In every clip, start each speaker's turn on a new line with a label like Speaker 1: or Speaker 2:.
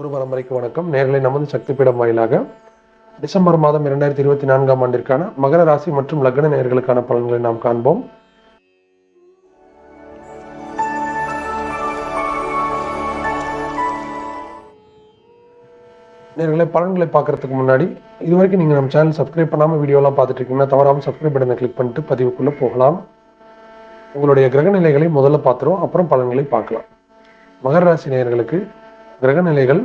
Speaker 1: ஒரு பரம்பரைக்கு வணக்கம். நேர்களை நமது சக்தி பீடம் வாயிலாக டிசம்பர் மாதம் இரண்டாயிரத்தி இருபத்தி நான்காம் ஆண்டிற்கான மகர ராசி மற்றும் லக்ன நேர்களுக்கான பலன்களை நாம் காண்போம். நேர்களை பலன்களை பார்க்கறதுக்கு முன்னாடி இது வரைக்கும் நீங்கள் நம்ம சேனல் சப்ஸ்கிரைப் பண்ணாமல் வீடியோலாம் பார்த்துட்டு இருக்கீங்கன்னா தவறாமல் சப்ஸ்கிரைப் பட்டனை கிளிக் பண்ணிட்டு பதிவுக்குள்ளே போகலாம். உங்களுடைய கிரக நிலைகளை முதல்ல பார்த்துருவோம் அப்புறம் பலன்களை பார்க்கலாம். மகர ராசி நேயர்களுக்கு கிரக நிலைகள்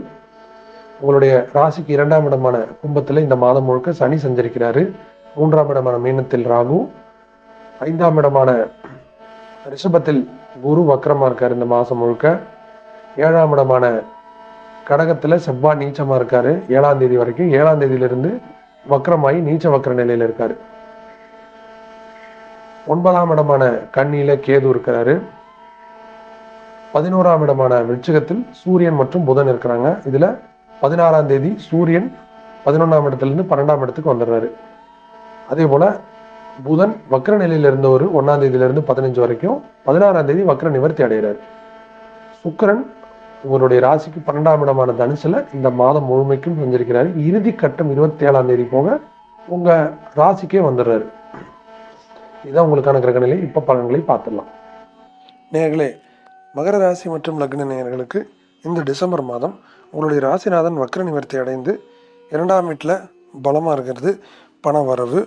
Speaker 1: உங்களுடைய ராசிக்கு இரண்டாம் இடமான கும்பத்தில் இந்த மாதம் முழுக்க சனி சஞ்சரிக்கிறாரு. மூன்றாம் இடமான மீனத்தில் ராகு. ஐந்தாம் இடமான ரிஷபத்தில் குரு வக்கரமாக இருக்கார் இந்த மாதம் முழுக்க. ஏழாம் இடமான கடகத்தில் செவ்வாய் நீச்சமாக இருக்கார். ஏழாம் தேதி வரைக்கும் ஏழாம் தேதியிலிருந்து வக்கரமாகி நீச்ச வக்கர நிலையில் இருக்கார். ஒன்பதாம் இடமான கண்ணியில் கேது இருக்கிறாரு. பதினோராம் இடமான விருச்சகத்தில் சூரியன் மற்றும் புதன் இருக்கிறாங்க. இதுல பதினாறாம் தேதி சூரியன் பதினொன்றாம் இடத்துல இருந்து பன்னெண்டாம் இடத்துக்கு வந்துடுறாரு. அதே போல புதன் வக்ர நிலையில இருந்தவர் ஒன்றாம் தேதியிலிருந்து பதினஞ்சு வரைக்கும் பதினாறாம் தேதி வக்ர நிவர்த்தி அடைகிறார். சுக்கரன் உங்களுடைய ராசிக்கு பன்னெண்டாம் இடமான தனுசுல இந்த மாதம் முழுமைக்கும் செஞ்சிருக்கிறாரு இறுதி கட்டம் இருபத்தி ஏழாம் தேதி போக உங்க ராசிக்கே வந்துடுறாரு. இதுதான் உங்களுக்கான கிரகநிலை. இப்ப பலன்களை பார்த்துடலாம். நேர்களே மகர ராசி மற்றும் லக்ன நேயர்களுக்கு இந்த டிசம்பர் மாதம் உங்களுடைய ராசிநாதன் வக்ர நிவர்த்தி அடைந்து இரண்டாம் வீட்டில் பலமாக இருக்கிறது. பண வரவு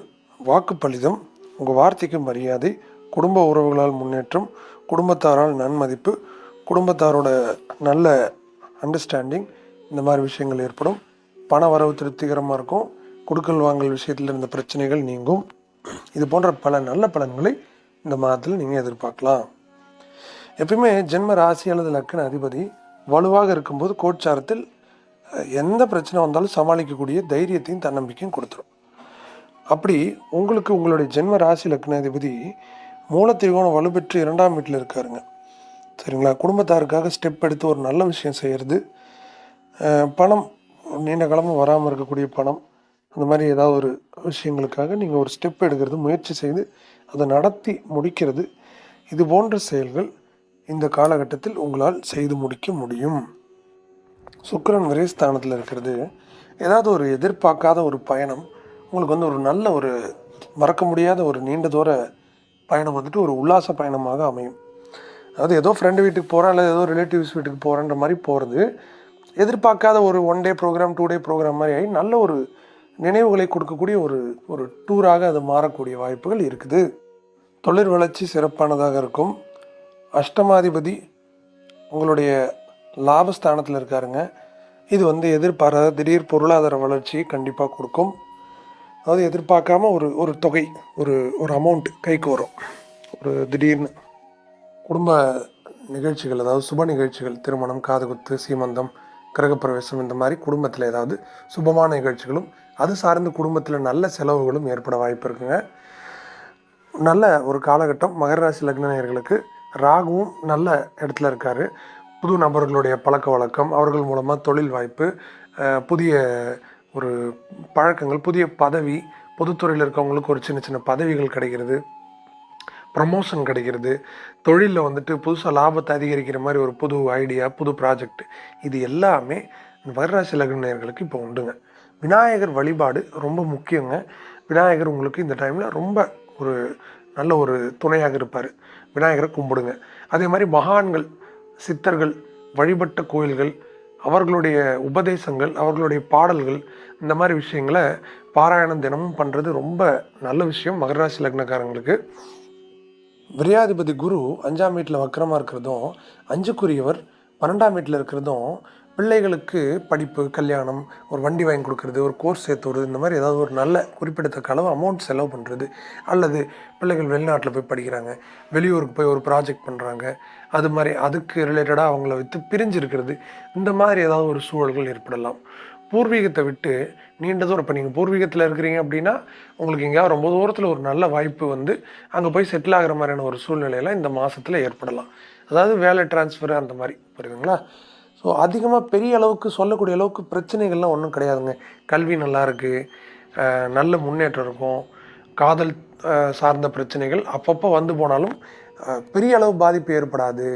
Speaker 1: வாக்குப்பளிதம் உங்கள் வார்த்தைக்கு மரியாதை குடும்ப உறவுகளால் முன்னேற்றம் குடும்பத்தாரால் நன்மதிப்பு குடும்பத்தாரோட நல்ல அண்டர்ஸ்டாண்டிங் இந்த மாதிரி விஷயங்கள் ஏற்படும். பண வரவு திருப்திகரமாக இருக்கும். கொடுக்கல் வாங்கல் விஷயத்தில் இருந்த பிரச்சனைகள் நீங்கும். இது போன்ற பல நல்ல பலன்களை இந்த மாதத்தில் நீங்கள் எதிர்பார்க்கலாம். எப்பயுமே ஜென்ம ராசி அல்லது லக்கண அதிபதி வலுவாக இருக்கும்போது கோட்சாரத்தில் எந்த பிரச்சனை வந்தாலும் சமாளிக்கக்கூடிய தைரியத்தையும் தன்னம்பிக்கையும் கொடுத்துரும். அப்படி உங்களுக்கு உங்களுடைய ஜென்ம ராசி லக்ன அதிபதி மூலத்திரிகோணம் வலுப்பெற்று இரண்டாம் வீட்டில் இருக்காருங்க. சரிங்களா? குடும்பத்தாருக்காக ஸ்டெப் எடுத்து ஒரு நல்ல விஷயம் செய்கிறது பணம் நீண்ட காலமாக வராமல் இருக்கக்கூடிய பணம் அந்த மாதிரி ஏதாவது ஒரு விஷயங்களுக்காக நீங்கள் ஒரு ஸ்டெப் எடுக்கிறது முயற்சி செய்து அதை நடத்தி முடிக்கிறது. இது போன்ற செயல்கள் இந்த காலகட்டத்தில் உங்களால் செய்து முடிக்க முடியும். சுக்கிரன் விரயஸ்தானத்தில் இருக்கிறது. ஏதாவது ஒரு எதிர்பார்க்காத ஒரு பயணம் உங்களுக்கு வந்து ஒரு நல்ல ஒரு மறக்க முடியாத ஒரு நீண்ட தூர பயணம் வந்துட்டு ஒரு உல்லாச பயணமாக அமையும். அதாவது ஏதோ ஃப்ரெண்டு வீட்டுக்கு போகிறேன் அல்லது ஏதோ ரிலேட்டிவ்ஸ் வீட்டுக்கு போகிறேன்ற மாதிரி போகிறது எதிர்பார்க்காத ஒரு one day program two day program மாதிரி ஆகி நல்ல ஒரு நினைவுகளை கொடுக்கக்கூடிய ஒரு ஒரு டூராக அது மாறக்கூடிய வாய்ப்புகள் இருக்குது. தொழில் வளர்ச்சி சிறப்பானதாக இருக்கும். அஷ்டமாதிபதி உங்களுடைய லாபஸ்தானத்தில் இருக்காருங்க. இது வந்து எதிர்பாராத திடீர் பொருளாதார வளர்ச்சியை கண்டிப்பாக கொடுக்கும். அதாவது எதிர்பார்க்காம ஒரு ஒரு தொகை ஒரு ஒரு அமௌண்ட் கைக்கு வரும். ஒரு திடீர்னு குடும்ப நிகழ்ச்சிகள் அதாவது சுப நிகழ்ச்சிகள் திருமணம் காதுகுத்து சீமந்தம் கிரகப்பிரவேசம் இந்த மாதிரி குடும்பத்தில் ஏதாவது சுபமான நிகழ்ச்சிகளும் அது சார்ந்து குடும்பத்தில் நல்ல செலவுகளும் ஏற்பட வாய்ப்பு இருக்குங்க. நல்ல ஒரு காலகட்டம் மகர ராசி லக்னர்களுக்கு ராகுவும் நல்ல இடத்துல இருக்கார். புது நபர்களுடைய பழக்க வழக்கம் அவர்கள் மூலமாக தொழில் வாய்ப்பு புதிய ஒரு பழக்கங்கள் புதிய பதவி பொதுத்துறையில் இருக்கவங்களுக்கு ஒரு சின்ன சின்ன பதவிகள் கிடைக்கிறது ப்ரமோஷன் கிடைக்கிறது. தொழிலில் வந்துட்டு புதுசாக லாபத்தை அதிகரிக்கிற மாதிரி ஒரு புது ஐடியா புது ப்ராஜெக்ட் இது எல்லாமே வரராசி லக்னர்களுக்கு இப்போ உண்டுங்க. விநாயகர் வழிபாடு ரொம்ப முக்கியங்க. விநாயகர் உங்களுக்கு இந்த டைமில் ரொம்ப ஒரு நல்ல ஒரு துணையாக இருப்பார். விநாயகரை கும்பிடுங்க. அதே மாதிரி மகான்கள் சித்தர்கள் வழிபட்ட கோயில்கள் அவர்களுடைய உபதேசங்கள் அவர்களுடைய பாடல்கள் இந்த மாதிரி விஷயங்களை பாராயணம் தினமும் பண்ணுறது ரொம்ப நல்ல விஷயம் மகராசி லக்னக்காரங்களுக்கு. விரியாதிபதி குரு அஞ்சாம் வீட்டில் வக்கரமாக இருக்கிறதும் அஞ்சுக்குரியவர் பன்னெண்டாம் வீட்டில் இருக்கிறதும் பிள்ளைகளுக்கு படிப்பு கல்யாணம் ஒரு வண்டி வாங்கி கொடுக்கறது ஒரு கோர்ஸ் சேர்த்து விடுறது இந்த மாதிரி ஏதாவது ஒரு நல்ல குறிப்பிடத்தக்க அளவு அமௌண்ட் செலவு பண்ணுறது அல்லது பிள்ளைகள் வெளிநாட்டில் போய் படிக்கிறாங்க வெளியூருக்கு போய் ஒரு ப்ராஜெக்ட் பண்ணுறாங்க அது மாதிரி அதுக்கு ரிலேட்டடாக அவங்கள விற்று பிரிஞ்சிருக்கிறது இந்த மாதிரி ஏதாவது ஒரு சூழல்கள் ஏற்படலாம். பூர்வீகத்தை விட்டு நீண்ட தூரம் இப்போ நீங்கள் பூர்வீகத்தில் இருக்கிறீங்க அப்படின்னா உங்களுக்கு எங்கேயாவது ரொம்ப தூரத்தில் ஒரு நல்ல வாய்ப்பு வந்து அங்கே போய் செட்டில் ஆகிற மாதிரியான ஒரு சூழ்நிலையெல்லாம் இந்த மாதத்தில் ஏற்படலாம். அதாவது வேலை டிரான்ஸ்ஃபர் அந்த மாதிரி புரியுதுங்களா? ஸோ அதிகமாக பெரிய அளவுக்கு சொல்லக்கூடிய அளவுக்கு பிரச்சனைகள்லாம் ஒன்றும் கிடையாதுங்க. கல்வி நல்லா இருக்குது நல்ல முன்னேற்றம் இருக்கும். காதல் சார்ந்த பிரச்சனைகள் அப்பப்போ வந்து போனாலும் பெரிய அளவு பாதிப்பு ஏற்படாது.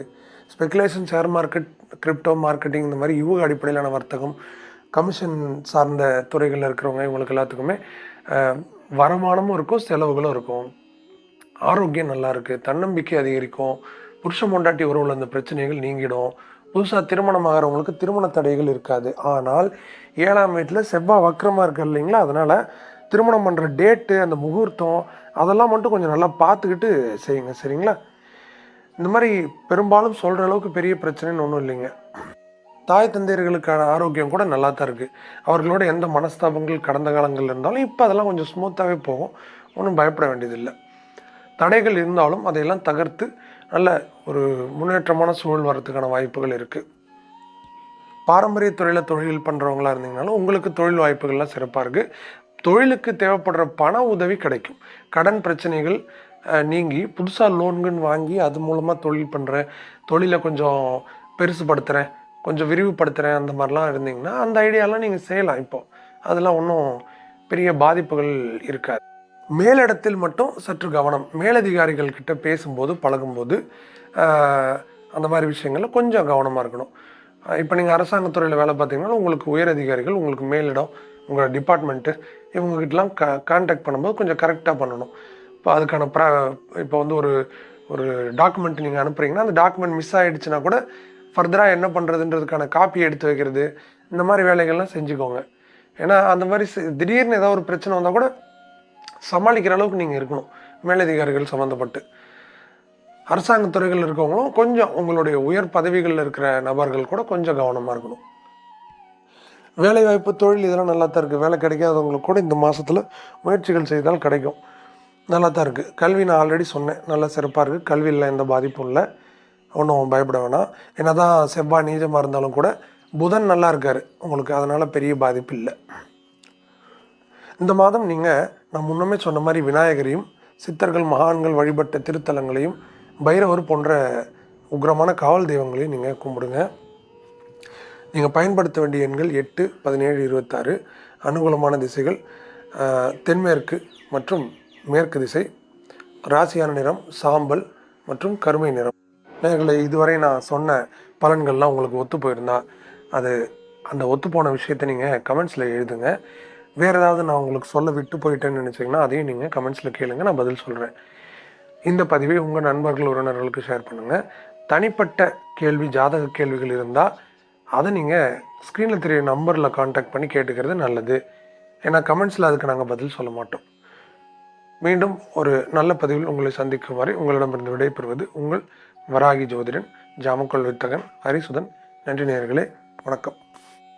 Speaker 1: Speculation share market crypto marketing இந்த மாதிரி யுவக அடிப்படையிலான வர்த்தகம் கமிஷன் சார்ந்த துறைகளில் இருக்கிறவங்க இவங்களுக்கு எல்லாத்துக்குமே வருமானமும் இருக்கும் செலவுகளும் இருக்கும். ஆரோக்கியம் நல்லா இருக்குது தன்னம்பிக்கை அதிகரிக்கும். புருஷ மொண்டாட்டி உறவுல அந்த பிரச்சனைகள் நீங்கிடும். புதுசாக திருமணம் ஆகிறவங்களுக்கு திருமண தடைகள் இருக்காது. ஆனால் ஏழாம் வீட்டில் செவ்வாய் வக்கரமாக இருக்கு இல்லைங்களா? அதனால் திருமணம் பண்ணுற டேட்டு அந்த முகூர்த்தம் அதெல்லாம் மட்டும் கொஞ்சம் நல்லா பார்த்துக்கிட்டு செய்யுங்க. சரிங்களா? இந்த மாதிரி பெரும்பாலும் சொல்கிற அளவுக்கு பெரிய பிரச்சனைன்னு ஒன்றும் இல்லைங்க. தாய் தந்தையர்களுக்கான ஆரோக்கியம் கூட நல்லா தான் இருக்குது அவர்களோட எந்த மனஸ்தாபங்கள் கடந்த காலங்களில் இருந்தாலும் இப்போ அதெல்லாம் கொஞ்சம் ஸ்மூத்தாகவே போகும். ஒன்றும் பயப்பட வேண்டியதில்லை. தடைகள் இருந்தாலும் அதையெல்லாம் தகர்த்து நல்ல ஒரு முன்னேற்றமான சூழல் வரத்துக்கான வாய்ப்புகள் இருக்குது பாரம்பரிய துறையில் தொழில் பண்ணுறவங்களா இருந்தீங்கனாலும் உங்களுக்கு தொழில் வாய்ப்புகள்லாம் சிறப்பாக இருக்குது தொழிலுக்கு தேவைப்படுற பண உதவி கிடைக்கும். கடன் பிரச்சனைகள் நீங்கி புதுசாக லோன்கள் வாங்கி அது மூலமாக தொழில் பண்ணுற தொழிலை கொஞ்சம் பெருசுப்படுத்துகிறேன் கொஞ்சம் விரிவுபடுத்துகிறேன் அந்த மாதிரிலாம் இருந்தீங்கன்னா அந்த ஐடியாலாம் நீங்கள் செய்யலாம் இப்போ. அதெல்லாம் ஒன்றும் பெரிய பாதிப்புகள் இருக்காது. மேலிடத்தில் மட்டும் சற்று கவனம். மேலதிகாரிகள் கிட்ட பேசும்போது பழகும்போது அந்த மாதிரி விஷயங்களில் கொஞ்சம் கவனமாக இருக்கணும். இப்போ நீங்கள் அரசாங்கத்துறையில் வேலை பார்த்தீங்கன்னா உங்களுக்கு உயர் அதிகாரிகள் உங்களுக்கு மேலிடம் உங்களோட டிபார்ட்மெண்ட்டு இவங்ககிட்டலாம் க கான்டாக்ட் பண்ணும்போது கொஞ்சம் கரெக்டாக பண்ணணும். இப்போ அதுக்கான ப்ரா இப்போ வந்து ஒரு ஒரு டாக்குமெண்ட் நீங்கள் அனுப்புகிறீங்கன்னா அந்த டாக்குமெண்ட் மிஸ் ஆகிடுச்சுன்னா கூட ஃபர்தராக என்ன பண்ணுறதுன்றதுக்கான காப்பி எடுத்து வைக்கிறது இந்த மாதிரி வேலைகள்லாம் செஞ்சுக்கோங்க. ஏன்னா அந்த மாதிரி செ- திடீர்னு ஏதாவது ஒரு பிரச்சனை வந்தால் கூட சமாளிக்கிற அளவுக்கு நீங்கள் இருக்கணும். மேலதிகாரிகள் சம்மந்தப்பட்டு அரசாங்க துறைகள் இருக்கவங்களும் கொஞ்சம் உங்களுடைய உயர் பதவிகளில் இருக்கிற நபர்கள் கூட கொஞ்சம் கவனமாக இருக்கணும். வேலைவாய்ப்பு தொழில் இதெல்லாம் நல்லா தான் இருக்குது வேலை கிடைக்காதவங்களுக்கு கூட இந்த மாதத்தில் முயற்சிகள் செய்தால் கிடைக்கும். நல்லா தான் இருக்குது கல்வி நான் ஆல்ரெடி சொன்னேன். நல்லா சிறப்பாக இருக்குது கல்வியில் எந்த பாதிப்பும் இல்லை. ஒன்றும் பயப்பட வேணாம். என்ன தான் செவ்வாய் நீஜமாக இருந்தாலும் கூட புதன் நல்லா இருக்கார். உங்களுக்கு அதனால் பெரிய பாதிப்பு இல்லை. இந்த மாதம் நீங்கள் நான் முன்னமே சொன்ன மாதிரி விநாயகரையும் சித்தர்கள் மகான்கள் வழிபட்ட திருத்தலங்களையும் பைரவர் போன்ற உக்ரமான காவல் தெய்வங்களையும் நீங்கள் கும்பிடுங்க. நீங்கள் பயன்படுத்த வேண்டிய எண்கள் எட்டு பதினேழு இருபத்தாறு அனுகூலமான திசைகள் தென்மேற்கு மற்றும் மேற்கு திசை ராசியான நிறம் சாம்பல் மற்றும் கருமை நிறம். நேர்களை இதுவரை நான் சொன்ன பலன்கள்லாம் உங்களுக்கு ஒத்து போயிருந்தா அது அந்த ஒத்துப்போன விஷயத்தை நீங்கள் கமெண்ட்ஸில் எழுதுங்க. வேறு ஏதாவது நான் உங்களுக்கு சொல்ல விட்டு போயிட்டேன்னு நினச்சிங்கன்னா அதையும் நீங்கள் கமெண்ட்ஸில் கேளுங்க. நான் பதில் சொல்கிறேன் இந்த பதிவை உங்கள் நண்பர்கள் உறவினர்களுக்கு ஷேர் பண்ணுங்கள் தனிப்பட்ட கேள்வி ஜாதக கேள்விகள் இருந்தால் அதை நீங்கள் ஸ்க்ரீனில் தெரிய நம்பரில் காண்டாக்ட் பண்ணி கேட்டுக்கிறது நல்லது. ஏன்னா கமெண்ட்ஸில் அதுக்கு நாங்கள் பதில் சொல்ல மாட்டோம். மீண்டும் ஒரு நல்ல பதிவில் உங்களை சந்திக்கும் வரை உங்களிடமிருந்து விடைபெறுவது உங்கள் வராகி ஜோதிடன் ஜாமக்கல் வித்தகன் ஹரிசுதன். நன்றி நேர்களே வணக்கம்.